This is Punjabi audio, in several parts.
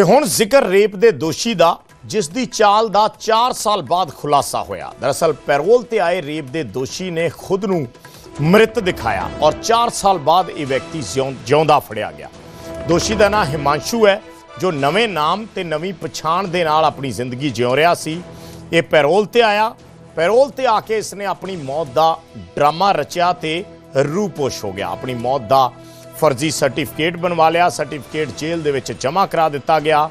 ਤੇ ਹੁਣ ਜ਼ਿਕਰ ਰੇਪ ਦੇ ਦੋਸ਼ੀ ਦਾ, ਜਿਸ ਦੀ ਚਾਲ ਦਾ 4 ਸਾਲ ਬਾਅਦ ਖੁਲਾਸਾ ਹੋਇਆ। ਦਰਅਸਲ ਪੈਰੋਲ ਤੇ ਆਏ ਰੇਪ ਦੇ ਦੋਸ਼ੀ ਨੇ ਖੁਦ ਨੂੰ ਮ੍ਰਿਤ ਦਿਖਾਇਆ ਔਰ 4 ਸਾਲ ਬਾਅਦ ਇਹ ਵਿਅਕਤੀ ਜਿਉਂ- ਜਿਉਂਦਾ ਫੜਿਆ ਗਿਆ। ਦੋਸ਼ੀ ਦਾ ਨਾਮ ਹਿਮਾਂਸ਼ੂ ਹੈ, ਜੋ ਨਵੇਂ ਨਾਮ ਤੇ ਨਵੀਂ ਪਛਾਣ ਦੇ ਨਾਲ ਆਪਣੀ ਜ਼ਿੰਦਗੀ ਜਿਉ ਰਿਹਾ ਸੀ। ਇਹ ਪੈਰੋਲ ਤੇ ਆਇਆ। ਪੈਰੋਲ ਤੇ ਆ ਕੇ ਇਸਨੇ ਆਪਣੀ ਮੌਤ ਦਾ ਡਰਾਮਾ ਰਚਿਆ ਤੇ ਰੂਪੋਸ਼ ਹੋ ਗਿਆ। ਆਪਣੀ ਮੌਤ ਦਾ ਫਰਜ਼ੀ ਸਰਟੀਫਿਕੇਟ ਬਣਵਾ ਲਿਆ, ਸਰਟੀਫਿਕੇਟ ਜੇਲ੍ਹ ਦੇ ਵਿੱਚ ਜਮ੍ਹਾਂ ਕਰਾ ਦਿੱਤਾ ਗਿਆ।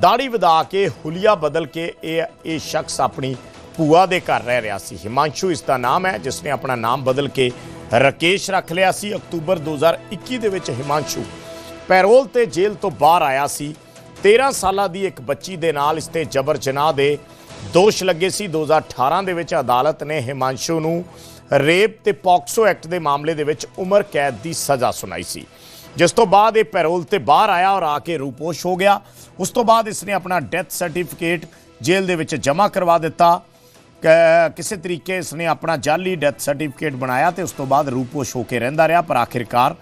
ਦਾੜੀ ਵਧਾ ਕੇ ਹੁਲੀਆ ਬਦਲ ਕੇ ਇਹ ਇਹ ਸ਼ਖਸ ਆਪਣੀ ਭੂਆ ਦੇ ਘਰ ਰਹਿ ਰਿਹਾ ਸੀ। ਹਿਮਾਂਸ਼ੂ ਇਸ ਦਾ ਨਾਮ ਹੈ, ਜਿਸ ਨੇ ਆਪਣਾ ਨਾਮ ਬਦਲ ਕੇ ਰਕੇਸ਼ ਰੱਖ ਲਿਆ ਸੀ। ਅਕਤੂਬਰ 2021 ਦੇ ਵਿੱਚ ਹਿਮਾਂਸ਼ੂ ਪੈਰੋਲ ਤੇ ਜੇਲ੍ਹ ਤੋਂ ਬਾਹਰ ਆਇਆ ਸੀ। 13 ਸਾਲਾਂ ਦੀ ਇੱਕ ਬੱਚੀ ਦੇ ਨਾਲ ਇਸ ਤੇ ਜਬਰ ਜਨਾਹ ਦੇ ਦੋਸ਼ ਲੱਗੇ ਸੀ। 2018 ਦੇ ਵਿੱਚ ਅਦਾਲਤ ਨੇ ਹਿਮਾਂਸ਼ੂ ਨੂੰ ਰੇਪ ਤੇ ਪੌਕਸੋ ਐਕਟ ਦੇ ਮਾਮਲੇ ਦੇ ਵਿੱਚ ਉਮਰ ਕੈਦ ਦੀ ਸਜ਼ਾ ਸੁਣਾਈ ਸੀ। ਜਿਸ ਤੋਂ ਬਾਅਦ ਇਹ ਪੈਰੋਲ ਤੇ ਬਾਹਰ ਆਇਆ ਔਰ ਆ ਕੇ ਰੂਪੋਸ਼ ਹੋ ਗਿਆ। ਉਸ ਤੋਂ ਬਾਅਦ ਇਸਨੇ ਆਪਣਾ ਡੈਥ ਸਰਟੀਫਿਕੇਟ ਜੇਲ੍ਹ ਦੇ ਵਿੱਚ ਜਮ੍ਹਾਂ ਕਰਵਾ ਦਿੱਤਾ। ਕ- ਕਿਸੇ ਤਰੀਕੇ ਇਸਨੇ ਆਪਣਾ ਜਾਲੀ ਡੈਥ ਸਰਟੀਫਿਕੇਟ ਬਣਾਇਆ ਤੇ ਉਸ ਤੋਂ ਬਾਅਦ ਰੂਪੋਸ਼ ਹੋ ਕੇ ਰਹਿੰਦਾ ਰਿਹਾ। ਪਰ ਆਖਿਰਕਾਰ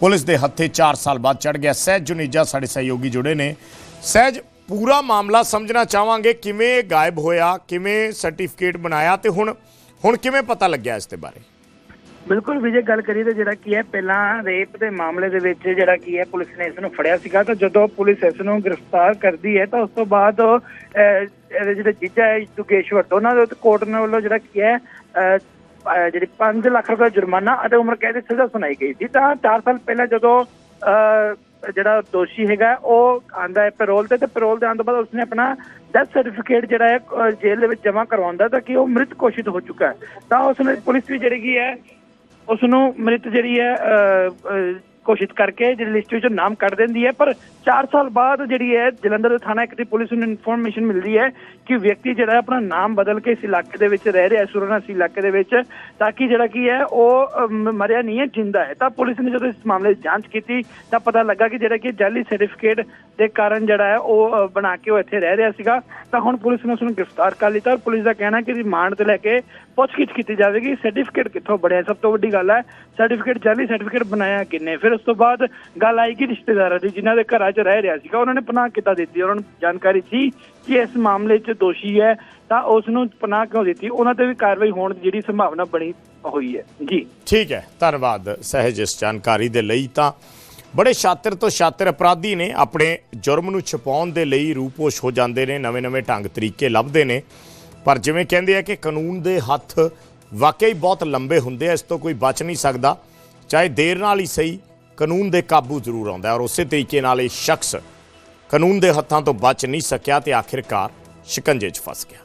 ਪੁਲਿਸ ਦੇ ਹੱਥੇ 4 ਸਾਲ ਬਾਅਦ ਚੜ ਗਿਆ। ਸਹਿਜ ਜੁਨੇਜਾ ਸਾਡੇ ਸਹਿਯੋਗੀ ਜੁੜੇ ਨੇ। ਸਹਿਜ, ਪੂਰਾ ਮਾਮਲਾ ਸਮਝਣਾ ਚਾਹਾਂਗੇ। ਕਿਵੇਂ ਗਾਇਬ ਹੋਇਆ, ਕਿਵੇਂ ਸਰਟੀਫਿਕੇਟ ਬਣਾਇਆ ਤੇ ਹੁਣ ਹੁਣ ਕਿਵੇਂ ਪਤਾ ਲੱਗਿਆ ਇਸ ਦੇ ਬਾਰੇ? ਬਿਲਕੁਲ ਵਿਜੇ ਗੱਲ ਕਰੀਏ ਤਾਂ ਜਿਹੜਾ ਕੀ ਹੈ ਪਹਿਲਾਂ ਰੇਪ ਦੇ ਮਾਮਲੇ ਦੇ ਵਿੱਚ ਜਿਹੜਾ ਕੀ ਹੈ ਪੁਲਿਸ ਨੇ ਇਸ ਨੂੰ ਫੜਿਆ ਸੀਗਾ। ਤਾਂ ਜਦੋਂ ਪੁਲਿਸ ਇਸ ਨੂੰ ਗ੍ਰਿਫਤਾਰ ਕਰਦੀ ਹੈ ਤਾਂ ਉਸ ਤੋਂ ਬਾਅਦ ਅਹ, ਇਹਦੇ ਜਿਹੜੇ ਜੀਜਾ ਹੈ ਦੁਗੇਸ਼ਵਰ ਦੋਨਾਂ ਦੇ ਉੱਤੇ ਕੋਰਟ ਨੇ ਵੱਲੋਂ ਜਿਹੜਾ ਕੀ ਹੈ ਅਹ, ਜਿਹੜੀ 5 ਲੱਖ ਰੁਪਏ ਜੁਰਮਾਨਾ ਅਤੇ ਉਮਰ ਕੈਦ ਦੀ ਸਜ਼ਾ ਸੁਣਾਈ ਗਈ ਸੀ। ਤਾਂ 4 ਸਾਲ ਪਹਿਲਾਂ ਜਦੋਂ ਅਹ, ਜਿਹੜਾ ਦੋਸ਼ੀ ਹੈਗਾ ਉਹ ਆਂਦਾ ਹੈ ਪੈਰੋਲ ਤੇ ਤੇ ਪੈਰੋਲ ਦੇ ਆਉਣ ਤੋਂ ਬਾਅਦ ਉਸਨੇ ਆਪਣਾ ਡੈਥ ਸਰਟੀਫਿਕੇਟ ਜਿਹੜਾ ਹੈ ਜੇਲ੍ਹ ਦੇ ਵਿੱਚ ਜਮ੍ਹਾਂ ਕਰਵਾਉਂਦਾ ਤਾਂ ਕਿ ਉਹ ਮ੍ਰਿਤ ਘੋਸ਼ਿਤ ਹੋ ਚੁੱਕਾ ਹੈ। ਤਾਂ ਉਸਨੇ ਪੁਲਿਸ ਵੀ ਜਿਹੜੀ ਕੀ ਹੈ ਉਸ ਨੂੰ ਮ੍ਰਿਤ ਜਿਹੜੀ ਹੈ ਅਹ, ਘੋਸ਼ਿਤ ਕਰਕੇ ਜਿਹੜੀ ਲਿਸਟ ਵਿੱਚੋਂ ਨਾਮ ਕੱਢ ਦਿੰਦੀ ਹੈ, ਪਰ 4 ਸਾਲ ਬਾਅਦ ਜਿਹੜੀ ਹੈ, ਜਲੰਧਰ ਦੇ ਥਾਣਾ ਇੱਕ ਦੀ ਪੁਲਿਸ ਨੂੰ ਇਨਫੋਰਮੇਸ਼ਨ ਮਿਲਦੀ ਹੈ ਕਿ ਵਿਅਕਤੀ ਜਿਹੜਾ ਹੈ ਆਪਣਾ ਨਾਮ ਬਦਲ ਕੇ ਇਸ ਇਲਾਕੇ ਦੇ ਵਿੱਚ ਰਹਿ ਰਿਹਾ ਹੈ ਸੁਰਨਾਸੀ ਇਲਾਕੇ ਦੇ ਵਿੱਚ, ਤਾਂ ਕਿ ਜਿਹੜਾ ਕੀ ਹੈ, ਉਹ ਮਰਿਆ ਨਹੀਂ ਹੈ, ਜਿੰਦਾ ਹੈ। ਤਾਂ ਪੁਲਿਸ ਨੇ ਜਦੋਂ ਇਸ ਮਾਮਲੇ ਦੀ ਜਾਂਚ ਕੀਤੀ, ਤਾਂ ਪਤਾ ਲੱਗਾ ਕਿ ਜਿਹੜਾ ਕਿ ਜਾਲੀ ਸਰਟੀਫਿਕੇਟ ਦੇ ਕਾਰਨ ਜਿਹੜਾ ਹੈ, ਉਹ ਬਣਾ ਕੇ ਉਹ ਇੱਥੇ ਰਹਿ ਰਿਹਾ ਸੀਗਾ। ਤਾਂ ਹੁਣ ਪੁਲਿਸ ਨੇ ਉਸ ਨੂੰ ਗ੍ਰਿਫਤਾਰ ਕਰ ਲਿੱਤਾ ਔਰ ਪੁਲਿਸ ਦਾ ਕਹਿਣਾ ਕਿ ਰਿਮਾਂਡ ਤੇ ਲੈ ਕੇ ਪੁੱਛਗਿੱਛ ਕੀਤੀ ਜਾਵੇਗੀ। ਸਰਟੀਫਿਕੇਟ ਕਿੱਥੋਂ ਬਣਿਆ? ਸਭ ਤੋਂ ਵੱਡੀ ਗੱਲ ਹੈ ਸਰਟੀਫਿਕੇਟ ਜਾਲੀ ਸਰਟੀਫਿਕੇਟ ਬਣਾਇਆ ਕਿੰਨੇ? ਫਿਰ ਉਸ ਤੋਂ ਬਾਅਦ ਗੱਲ ਆਈ ਕਿ ਰਿਸ਼ਤੇਦਾਰਾਂ ਦੀ, ਜਿਨ੍ਹਾਂ ਦੇ ਘਰਾਂ 'ਚ ਰਹਿ ਰਿਹਾ ਸੀਗਾ, ਉਹਨਾਂ ਨੇ ਪਨਾਹ ਕਿੱਦਾਂ ਦਿੱਤੀ? ਉਹਨਾਂ ਨੂੰ ਜਾਣਕਾਰੀ ਸੀ ਕਿ ਇਸ ਮਾਮਲੇ 'ਚ ਦੋਸ਼ੀ ਹੈ, ਤਾਂ ਉਸ ਨੂੰ ਪਨਾਹ ਕਿਉਂ ਦਿੱਤੀ? ਉਹਨਾਂ ਤੇ ਵੀ ਕਾਰਵਾਈ ਹੋਣ ਦੀ ਜਿਹੜੀ ਸੰਭਾਵਨਾ ਬਣੀ ਹੋਈ ਹੈ। ਜੀ। ਠੀਕ ਹੈ। ਧੰਨਵਾਦ ਸਹਿਜ ਇਸ ਜਾਣਕਾਰੀ ਦੇ ਲਈ ਤਾਂ ਬੜੇ ਸ਼ਾਤਰ ਤੋਂ ਸ਼ਾਤਰ ਅਪਰਾਧੀ ਨੇ ਆਪਣੇ ਜੁਰਮ ਨੂੰ ਛੁਪਾਉਣ ਦੇ ਲਈ ਰੂਪੋਸ਼ ਹੋ ਜਾਂਦੇ ਨੇ ਨਵੇਂ-ਨਵੇਂ ਢੰਗ ਤਰੀਕੇ ਲੱਭਦੇ ਨੇ। ਪਰ ਜਿਵੇਂ ਕਹਿੰਦੇ ਆ ਕਿ ਕਾਨੂੰਨ ਦੇ ਹੱਥ ਵਾਕਈ ਬਹੁਤ ਲੰਬੇ ਹੁੰਦੇ ਆ, ਇਸ ਤੋਂ ਕੋਈ ਬਚ ਨਹੀਂ ਸਕਦਾ। ਚਾਹੇ ਦੇਰ ਨਾਲ ਹੀ ਸਹੀ, ਕਾਨੂੰਨ ਦੇ ਕਾਬੂ ਜ਼ਰੂਰ ਆਉਂਦਾ ਔਰ ਉਸੇ ਤਰੀਕੇ ਨਾਲ ਇਹ ਸ਼ਖਸ ਕਾਨੂੰਨ ਦੇ ਹੱਥਾਂ ਤੋਂ ਬਚ ਨਹੀਂ ਸਕਿਆ ਤੇ ਆਖਿਰਕਾਰ ਸ਼ਿਕੰਜੇ 'ਚ ਫਸ ਗਿਆ।